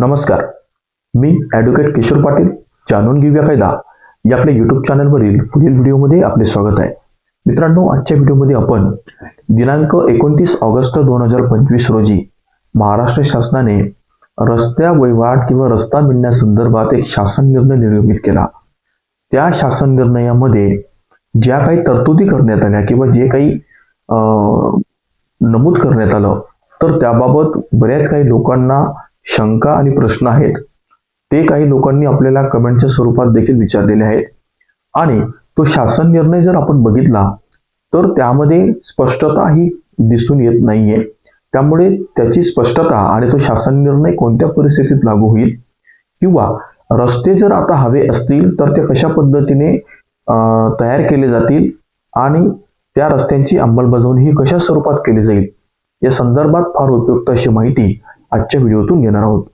नमस्कार. मी ॲडव्होकेट किशोर पाटील जाणून घेऊया कायदा. या आपल्या यूट्यूब चॅनलवरील पुढील व्हिडिओमध्ये आपले स्वागत आहे. मित्रांनो आजच्या व्हिडिओमध्ये आपण दिनांक एकोणतीस ऑगस्ट दोन हजार पंचवीस रोजी महाराष्ट्र शासनाने रस्त्या वहिवाट किंवा रस्ता मिळण्यासंदर्भात एक शासन निर्णय निर्गमित केला. त्या शासन निर्णयामध्ये ज्या काही तरतुदी करण्यात आल्या किंवा जे काही अं, नमूद करण्यात आलं तर त्याबाबत बऱ्याच काही लोकांना शंका आणि प्रश्न आहेत. ते काही लोकांनी आपल्याला कमेंटच्या स्वरूपात देखील विचारलेले आहेत. आणि तो शासन निर्णय जर आपण बघितला तर त्यामध्ये स्पष्टता ही दिसून येत नाहीये. त्यामुळे त्याची स्पष्टता आणि तो शासन निर्णय कोणत्या परिस्थितीत लागू होईल? किंवा रस्ते जर आता हवे असतील तर ते कशा पद्धतीने तयार केले जातील? आणि त्या रस्त्यांची अंमलबजावणी ही कशा स्वरूपात केली जाईल? या संदर्भात फार उपयुक्त अशी माहिती आजच्या व्हिडिओतून घेणार आहोत.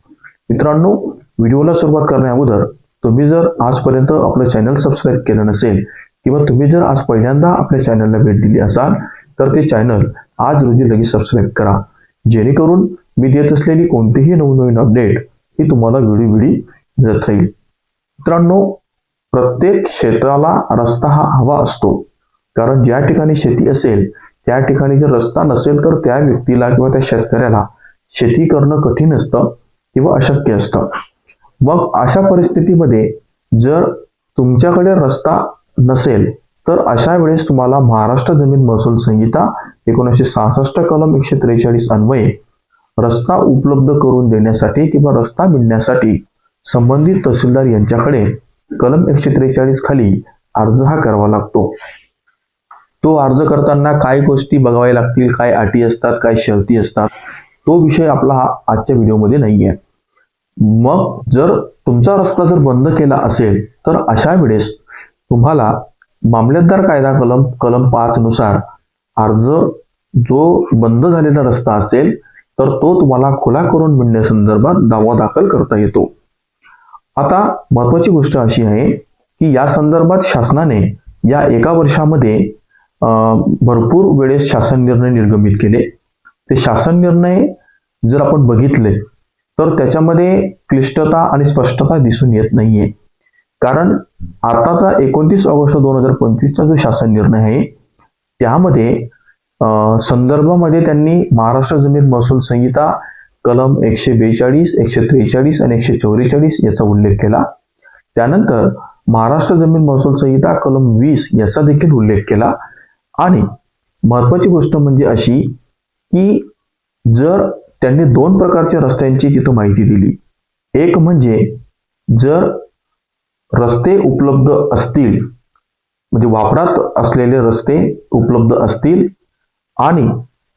मित्रांनो व्हिडिओला सुरुवात करण्या अगोदर तुम्ही जर आजपर्यंत आपलं चॅनल सबस्क्राईब केलं नसेल किंवा तुम्ही जर आज पहिल्यांदा आपल्या चॅनलला भेट दिली असाल तर ते चॅनल आज रोजी लगेच सबस्क्राईब करा. जेणेकरून मी देत असलेली कोणतीही नवनवीन अपडेट ही तुम्हाला वेळोवेळी मिळत राहील. मित्रांनो प्रत्येक क्षेत्राला रस्ता हा हवा असतो. कारण ज्या ठिकाणी शेती असेल त्या ठिकाणी जर रस्ता नसेल तर त्या व्यक्तीला किंवा त्या शेतकऱ्याला शेती करणं कठीण असतं किंवा अशक्य असतं. मग अशा परिस्थितीमध्ये जर तुमच्याकडे रस्ता नसेल तर अशा वेळेस तुम्हाला महाराष्ट्र जमीन महसूल संहिता एकोणीसशे सहासष्ट कलम एकशे त्रेचाळीस अन्वये रस्ता उपलब्ध करून देण्यासाठी किंवा रस्ता मिळण्यासाठी संबंधित तहसीलदार यांच्याकडे कलम एकशे त्रेचाळीस खाली अर्ज हा करावा लागतो. तो अर्ज करताना काय गोष्टी बघाव्या लागतील काय अटी असतात काय शर्ती असतात तो विषय आपला हा आजच्या व्हिडिओमध्ये नाही आहे मग जर तुमचा रस्ता जर बंद केला असेल तर अशा वेळेस तुम्हाला मामलेदार कायदा कलम कलम पाच नुसार अर्ज जो बंद झालेला रस्ता असेल तर तो तुम्हाला खुला करून मिळण्यासंदर्भात दावा दाखल करता येतो. आता महत्वाची गोष्ट अशी आहे की या संदर्भात शासनाने या एका वर्षामध्ये भरपूर वेळेस शासन निर्णय निर्गमित केले. ते शासन निर्णय जर आपण बघितले तर त्याच्यामध्ये क्लिष्टता आणि स्पष्टता दिसून येत नाहीये. कारण आताचा एकोणतीस ऑगस्ट दोन हजार पंचवीसचा जो शासन निर्णय आहे त्यामध्ये संदर्भामध्ये त्यांनी महाराष्ट्र जमीन महसूल संहिता कलम एकशे बेचाळीस एकशे त्रेचाळीस आणि एकशे चौवेचाळीस याचा उल्लेख केला. त्यानंतर महाराष्ट्र जमीन महसूल संहिता कलम वीस याचा देखील उल्लेख केला. आणि महत्वाची गोष्ट म्हणजे अशी की जर त्यांनी दोन प्रकारच्या रस्त्यांची तिथं माहिती दिली. एक म्हणजे जर रस्ते उपलब्ध असतील म्हणजे वापरात असलेले रस्ते उपलब्ध असतील आणि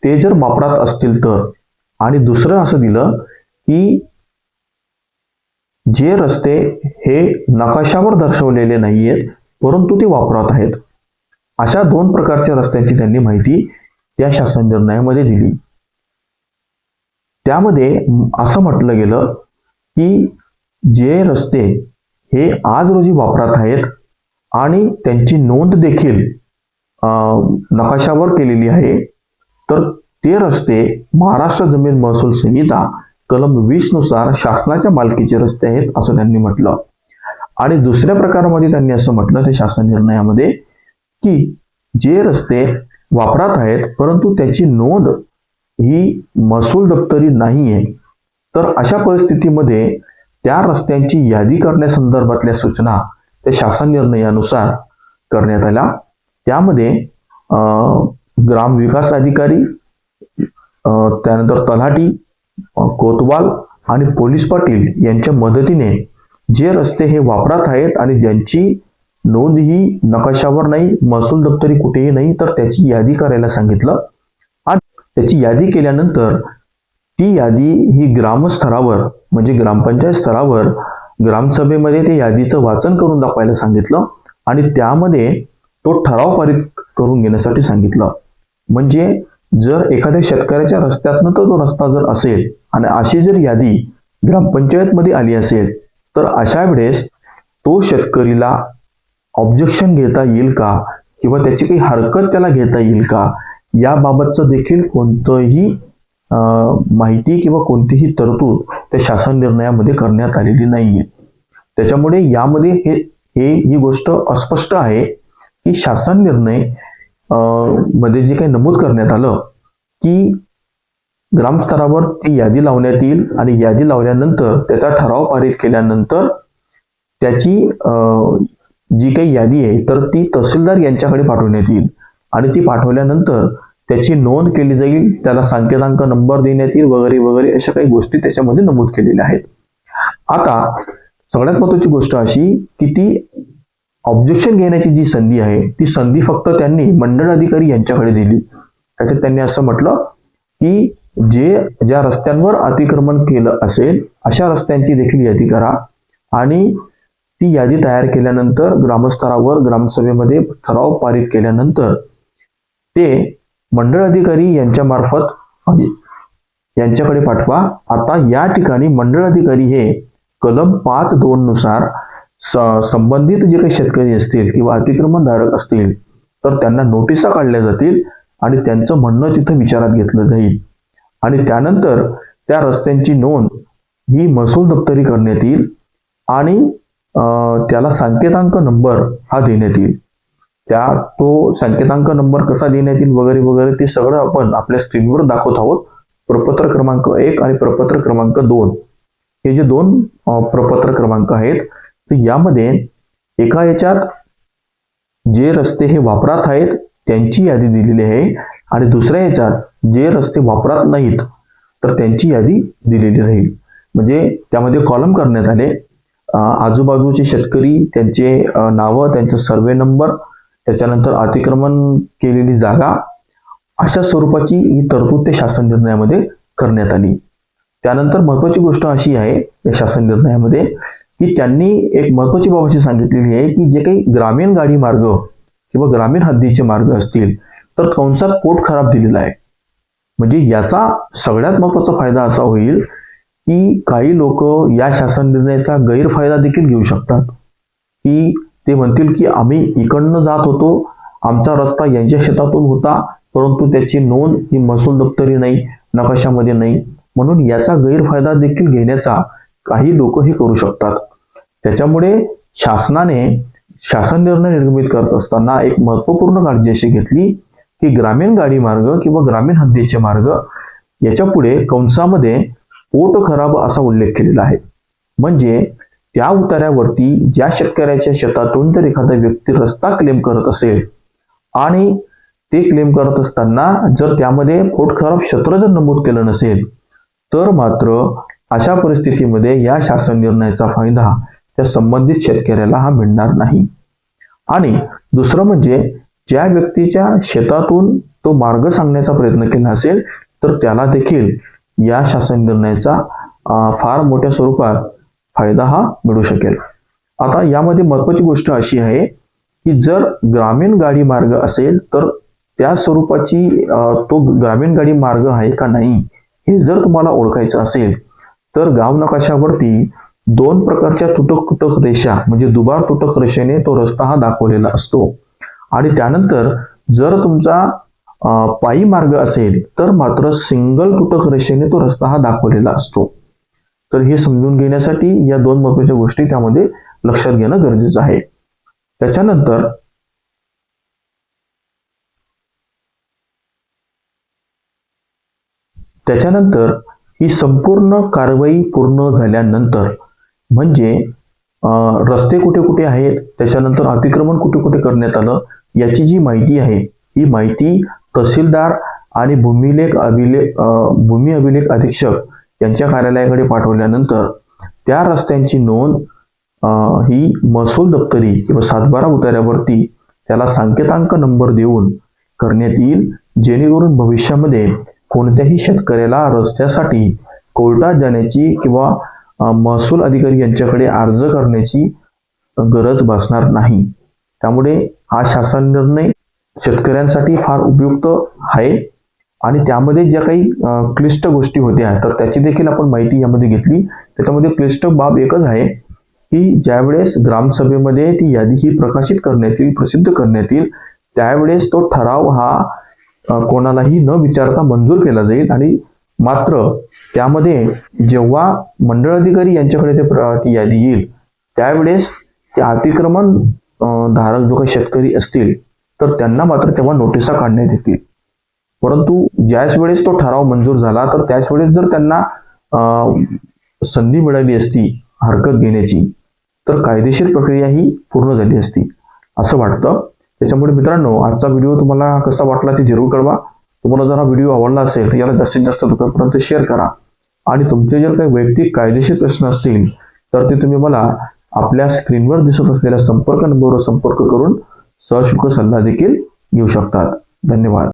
ते जर वापरात असतील तर. आणि दुसरं असं दिलं की जे रस्ते हे नकाशावर दर्शवलेले नाहीयेत परंतु ते वापरात आहेत. अशा दोन प्रकारच्या रस्त्यांची त्यांनी माहिती त्या शासन निर्णयामध्ये दिली त्यामध्ये असं म्हटलं गेलं की जे रस्ते हे आज रोजी वापरात आहेत आणि त्यांची नोंद देखील अं, नकाशावर केलेली आहे तर ते रस्ते महाराष्ट्र जमीन महसूल संहिता कलम वीसनुसार शासनाच्या मालकीचे रस्ते आहेत असं त्यांनी म्हटलं. आणि दुसऱ्या प्रकारामध्ये त्यांनी असं म्हटलं त्या शासन निर्णयामध्ये की जे रस्ते वापरात आहेत परंतु त्याची नोंद ही महसूल दप्तरी आहे तर अशा परिस्थितीमध्ये त्या रस्त्यांची यादी करण्यासंदर्भातल्या सूचना त्या शासन निर्णयानुसार करण्यात आल्या. त्यामध्ये ग्रामविकास अधिकारी त्यानंतर तलाठी कोतवाल आणि पोलीस पाटील यांच्या मदतीने जे रस्ते हे वापरात आहेत आणि ज्यांची नोंद ही नकाशावर नाही महसूल दप्तरी कुठेही नाही. तर त्याची यादी करायला सांगितलं. आणि त्याची यादी केल्यानंतर ती यादी ही ग्रामस्तरावर म्हणजे ग्रामपंचायत स्तरावर ग्रामसभेमध्ये ते यादीचं वाचन करून दाखवायला सांगितलं. आणि त्यामध्ये तो ठराव पारित करून घेण्यासाठी सांगितलं. म्हणजे जर एखाद्या शेतकऱ्याच्या रस्त्यातनं तर तो रस्ता जर असेल आणि अशी जर यादी ग्रामपंचायतमध्ये आली असेल तर अशा वेळेस तो शेतकरीला ऑब्जेक्शन घेता येईल का? किंवा त्याची काही हरकत त्याला घेता येईल का? याबाबतचं देखील कोणतंही माहिती किंवा कोणतीही तरतूद त्या शासन निर्णयामध्ये करण्यात आलेली नाहीये. त्याच्यामुळे यामध्ये हे हे ही गोष्ट अस्पष्ट आहे की शासन निर्णयमध्ये जे काही नमूद करण्यात आलं की ग्रामस्तरावर ती यादी लावण्यात येईल आणि यादी लावल्यानंतर त्याचा ठराव पारित केल्यानंतर त्याची काही यादी आहे तर ती तहसीलदार यांच्याकडे पाठवण्यात येईल. आणि ती पाठवल्यानंतर त्याची नोंद केली जाईल त्याला संकेतांक नंबर देण्यात येईल वगैरे वगैरे अशा काही गोष्टी त्याच्यामध्ये नमूद केलेल्या आहेत. आता सगळ्यात महत्वाची गोष्ट अशी की ती ऑब्जेक्शन घेण्याची जी संधी आहे ती संधी फक्त त्यांनी मंडळ अधिकारी यांच्याकडे दिली. त्याच्यात त्यांनी असं म्हटलं की जे ज्या रस्त्यांवर अतिक्रमण केलं असेल अशा रस्त्यांची देखील यादी करा. आणि ती यादी तयार केल्यानंतर ग्रामस्तरावर ग्रामसभेमध्ये ठराव पारित केल्यानंतर ते मंडळ अधिकारी यांच्या मार्फत यांच्याकडे पाठवा. आता या ठिकाणी मंडळ अधिकारी हे कलम पाच दोन नुसार स- संबंधित जे काही शेतकरी असतील किंवा अतिक्रमणधारक असतील तर त्यांना नोटिसा काढल्या जातील आणि त्यांचं म्हणणं तिथं विचारात घेतलं जाईल. आणि त्यानंतर त्या रस्त्यांची नोंद ही महसूल दप्तरी करण्यात येईल आणि त्याला संकेतांक नंबर हा देण्यात येईल. त्या तो संकेतांक नंबर कसा देण्यात येईल वगैरे वगैरे ते सगळं आपण आपल्या स्क्रीनवर दाखवत आहोत. प्रपत्र क्रमांक एक आणि प्रपत्र क्रमांक दोन. हे जे दोन प्रपत्र क्रमांक आहेत तर यामध्ये एका याच्यात जे रस्ते हे वापरात आहेत त्यांची यादी दिलेली आहे आणि दुसऱ्या याच्यात जे रस्ते वापरात नाहीत तर त्यांची यादी दिलेली राहील. म्हणजे त्यामध्ये कॉलम करण्यात आले आजूबाजूचे शेतकरी त्यांचे नावं त्यांचा सर्वे नंबर त्याच्यानंतर अतिक्रमण केलेली जागा अशा स्वरूपाची ही तरतूद त्या शासन निर्णयामध्ये करण्यात आली. त्यानंतर महत्वाची गोष्ट अशी आहे या शासन निर्णयामध्ये की त्यांनी एक महत्वाची बाब अशी सांगितलेली आहे की जे काही ग्रामीण गाडी मार्ग किंवा ग्रामीण हद्दीचे मार्ग असतील तर कंसात पोट खराब दिलेला आहे. म्हणजे याचा सगळ्यात महत्त्वाचा फायदा असा होईल की काही लोक या शासन निर्णयाचा गैरफायदा देखील घेऊ शकतात. की ते म्हणतील की आम्ही इकडनं जात होतो आमचा रस्ता यांच्या शेतातून होता परंतु त्याची नोंद ही महसूल दप्तरी नाही नकाशामध्ये नाही. म्हणून याचा गैरफायदा देखील घेण्याचा काही लोक हे करू शकतात. त्याच्यामुळे शासनाने शासन निर्णय निर्गमित करत असताना एक महत्त्वपूर्ण काळजी अशी घेतली की ग्रामीण गाडी मार्ग किंवा ग्रामीण हद्दीचे मार्ग याच्यापुढे कंसामध्ये पोट खराब असा उल्लेख केलेला आहे. म्हणजे त्या उतार्यावरती ज्या शेतकऱ्याच्या शेतातून जर एखादा व्यक्ती रस्ता क्लेम करत असेल आणि ते क्लेम करत असताना जर त्यामध्ये पोट खराब क्षेत्र जर नमूद केलं नसेल तर मात्र अशा परिस्थितीमध्ये या शासन निर्णयाचा फायदा त्या संबंधित शेतकऱ्याला हा मिळणार नाही. आणि दुसरं म्हणजे ज्या व्यक्तीच्या शेतातून तो मार्ग सांगण्याचा प्रयत्न केला असेल तर त्याला देखील या शासन निर्णयाचा फार मोठ्या स्वरूपात फायदा हा मिळू शकेल. आता यामध्ये महत्वाची गोष्ट अशी आहे की जर ग्रामीण गाडी मार्ग असेल तर त्या स्वरूपाची तो ग्रामीण गाडी मार्ग आहे का नाही हे जर तुम्हाला ओळखायचं असेल तर गाव नकाशावरती दोन प्रकारच्या तुटक तुटक रेषा म्हणजे दुबार तुटक रेषेने तो रस्ता हा दाखवलेला असतो. आणि त्यानंतर जर तुमचा पायी मार्ग असेल तर मात्र सिंगल तुटक रेषेने तो रस्ता हा दाखवलेला असतो. तर हे समजून घेण्यासाठी या दोन महत्त्वाच्या गोष्टी त्यामध्ये लक्षात घेणं गरजेचं आहे. त्याच्यानंतर त्याच्यानंतर ही संपूर्ण कारवाई पूर्ण झाल्यानंतर म्हणजे रस्ते कुठे कुठे आहेत त्याच्यानंतर अतिक्रमण कुठे कुठे करण्यात आलं याची जी माहिती आहे ही माहिती तहसीलदार आणि भूमिलेख अभिलेख भूमी अभिलेख अधीक्षक यांच्या कार्यालयाकडे पाठवल्यानंतर त्या रस्त्यांची नोंद ही महसूल दप्तरी किंवा सातबारा उतार्यावरती त्याला संकेतांक नंबर देऊन करण्यात येईल जेणेकरून भविष्यामध्ये कोणत्याही शेतकऱ्याला रस्त्यासाठी कोर्टात जाण्याची किंवा महसूल अधिकारी यांच्याकडे अर्ज करण्याची गरज भासणार नाही. त्यामुळे हा शासन निर्णय शेतकऱ्यांसाठी फार उपयुक्त आहे. आणि त्यामध्ये ज्या काही क्लिष्ट गोष्टी होत्या तर त्याची देखील आपण माहिती यामध्ये घेतली. त्याच्यामध्ये क्लिष्ट बाब एकच आहे की ज्यावेळेस ग्रामसभेमध्ये ती यादी ही प्रकाशित करण्यात येईल प्रसिद्ध करण्यात येईल त्यावेळेस तो ठराव हा कोणालाही न विचारता मंजूर केला जाईल. आणि मात्र त्यामध्ये जेव्हा मंडळ अधिकारी यांच्याकडे ते ती यादी येईल त्यावेळेस ते अतिक्रमण धारक जो काही शेतकरी असतील तर त्यांना मात्र तेव्हा नोटिसा काढण्यात येतील परंतु ज्याच वेळेस तो ठराव मंजूर झाला तर त्याच वेळेस जर त्यांना संधी मिळाली असती हरकत घेण्याची तर कायदेशीर प्रक्रिया ही पूर्ण झाली असती असं वाटतं. त्याच्यामुळे मित्रांनो आजचा व्हिडिओ तुम्हाला कसा वाटला ते जरूर कळवा. तुम्हाला जर हा व्हिडिओ आवडला असेल तर याला जास्तीत जास्त लोकांपर्यंत शेअर करा. आणि तुमचे जर काही वैयक्तिक कायदेशीर प्रश्न असतील तर ते तुम्ही मला आपल्या स्क्रीनवर दिसत असलेल्या संपर्क नंबरवर संपर्क करून सहशुल्क सल्ला देखील घेऊ शकतात. धन्यवाद.